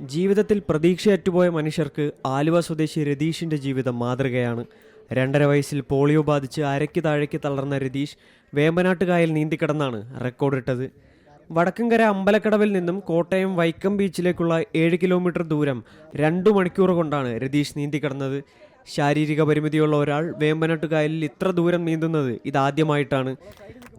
ജീവിതത്തിൽ പ്രതീക്ഷയറ്റുപോയ മനുഷ്യർക്ക് ആലുവ സ്വദേശി രതീഷിന്റെ ജീവിതം മാതൃകയാണ്. രണ്ടര വയസ്സിൽ പോളിയോ ബാധിച്ച് അരയ്ക്ക് താഴേക്ക് തളർന്ന രതീഷ് വേമ്പനാട്ടുകായൽ നീന്തിക്കിടന്നാണ് റെക്കോർഡിട്ടത്. വടക്കങ്കര അമ്പലക്കടവിൽ നിന്നും കോട്ടയം വൈക്കം ബീച്ചിലേക്കുള്ള ഏഴ് കിലോമീറ്റർ ദൂരം രണ്ടു മണിക്കൂർ കൊണ്ടാണ് രതീഷ് നീന്തിക്കിടന്നത്. ശാരീരിക പരിമിതിയുള്ള ഒരാൾ വേമ്പനാട്ടുകായലിൽ ഇത്ര ദൂരം നീന്തുന്നത് ഇതാദ്യമായിട്ടാണ്.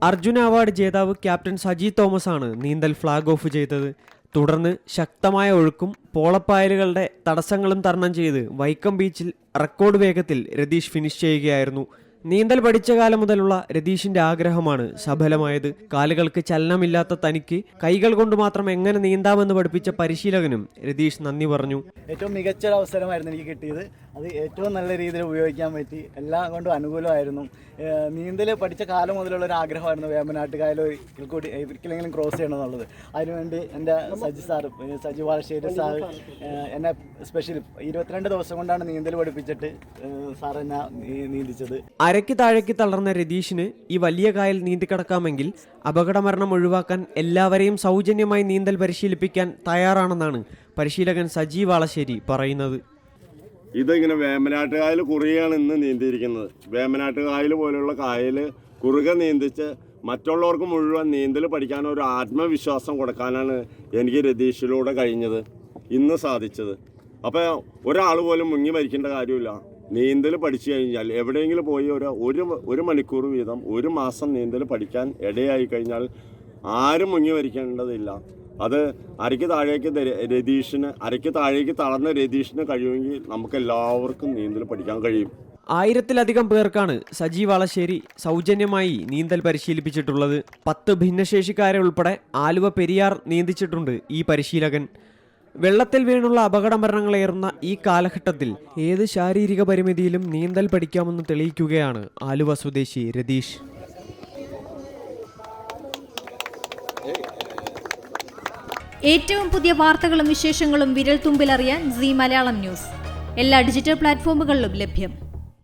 അർജുന അവാർഡ് ജേതാവ് ക്യാപ്റ്റൻ സജി തോമസ് ആണ് നീന്തൽ ഫ്ലാഗ് ഓഫ് ചെയ്തത്. തുടർന്ന് ശക്തമായ ഒഴുക്കും പോളപ്പായലുകളുടെ തടസ്സങ്ങളും തരണം ചെയ്ത് വൈക്കം ബീച്ചിൽ റെക്കോർഡ് വേഗത്തിൽ രതീഷ് ഫിനിഷ് ചെയ്യുകയായിരുന്നു. നീന്തൽ പഠിച്ച കാലം മുതലുള്ള രതീഷിന്റെ ആഗ്രഹമാണ് സഫലമായത്. കാലുകൾക്ക് ചലനമില്ലാത്ത തനിക്ക് കൈകൾ കൊണ്ട് മാത്രം എങ്ങനെ നീന്താമെന്ന് പഠിപ്പിച്ച പരിശീലകനും രതീഷ് നന്ദി പറഞ്ഞു. ഏറ്റവും മികച്ച ഒരു അവസരമായിരുന്നു എനിക്ക് കിട്ടിയത്. അത് ഏറ്റവും നല്ല രീതിയിൽ ഉപയോഗിക്കാൻ പറ്റി. എല്ലാം കൊണ്ടും അനുകൂലമായിരുന്നു. നീന്തൽ പഠിച്ച കാലം മുതലുള്ള ഒരു ആഗ്രഹമായിരുന്നു വേമ്പനാട്ടുകായൽ ഒരിക്കൽ കൂടി ഒരിക്കലെങ്കിലും ക്രോസ് ചെയ്യണം എന്നുള്ളത്. അതിനുവേണ്ടി എന്റെ സജി സാർ സജി വാളശ്ശേരി സാർ എന്നെ സ്പെഷ്യൽ ഇരുപത്തിരണ്ട് ദിവസം കൊണ്ടാണ് നീന്തൽ പഠിപ്പിച്ചിട്ട് സാർ എന്നെ നീന്തിച്ചത്. നീന്തിച്ചത് അരയ്ക്ക് താഴേക്ക് തളർന്ന രതീഷിന് ഈ വലിയ കായൽ നീന്തിക്കടക്കാമെങ്കിൽ അപകടമരണം ഒഴിവാക്കാൻ എല്ലാവരെയും സൗജന്യമായി നീന്തൽ പരിശീലിപ്പിക്കാൻ തയ്യാറാണെന്നാണ് പരിശീലകൻ സജീവ് വാളശ്ശേരി പറയുന്നത്. ഇതിങ്ങനെ വേമ്പനാട്ടുകായൽ കുറുകയാണ് ഇന്ന് നീന്തിയിരിക്കുന്നത്. വേമ്പനാട്ടുകായൽ പോലെയുള്ള കായൽ കുറുകെ നീന്തിച്ച് മറ്റുള്ളവർക്ക് മുഴുവൻ നീന്തൽ പഠിക്കാൻ ഒരു ആത്മവിശ്വാസം കൊടുക്കാനാണ് എനിക്ക് രതീഷിലൂടെ കഴിഞ്ഞത് ഇന്ന് സാധിച്ചത്. അപ്പോൾ ഒരാൾ പോലും മുങ്ങി മരിക്കേണ്ട കാര്യമില്ല. നീന്തൽ പഠിച്ചു കഴിഞ്ഞാൽ എവിടെയെങ്കിലും പോയി ഒരു ഒരു ഒരു മണിക്കൂർ വീതം ഒരു മാസം നീന്തൽ പഠിക്കാൻ ഇടയായി കഴിഞ്ഞാൽ ആരും മുങ്ങി വരിക്കേണ്ടതില്ല അത് അരയ്ക്ക് താഴേക്ക് രതീഷിന് അരയ്ക്ക് താഴേക്ക് തളർന്ന രതീഷിന് കഴിയുമെങ്കിൽ നമുക്ക് എല്ലാവർക്കും നീന്തൽ പഠിക്കാൻ കഴിയും. ആയിരത്തിലധികം പേർക്കാണ് സജി വളശ്ശേരി സൗജന്യമായി നീന്തൽ പരിശീലിപ്പിച്ചിട്ടുള്ളത്. പത്ത് ഭിന്നശേഷിക്കാരെ ഉൾപ്പെടെ ആലുവ പെരിയാർ നീന്തിച്ചിട്ടുണ്ട് ഈ പരിശീലകൻ. വെള്ളത്തിൽ വീണുള്ള അപകട മരണങ്ങളേറുന്ന ഈ കാലഘട്ടത്തിൽ ഏത് ശാരീരിക പരിമിതിയിലും നീന്തൽ പഠിക്കാമെന്ന് തെളിയിക്കുകയാണ് ആലുവ സ്വദേശി രതീഷ്. ഏറ്റവും പുതിയ വാർത്തകളും വിശേഷങ്ങളും വിരൽ തുമ്പിലറിയാൻ സി മലയാളം ന്യൂസ്. എല്ലാ ഡിജിറ്റൽ പ്ലാറ്റ്ഫോമുകളിലും ലഭ്യം.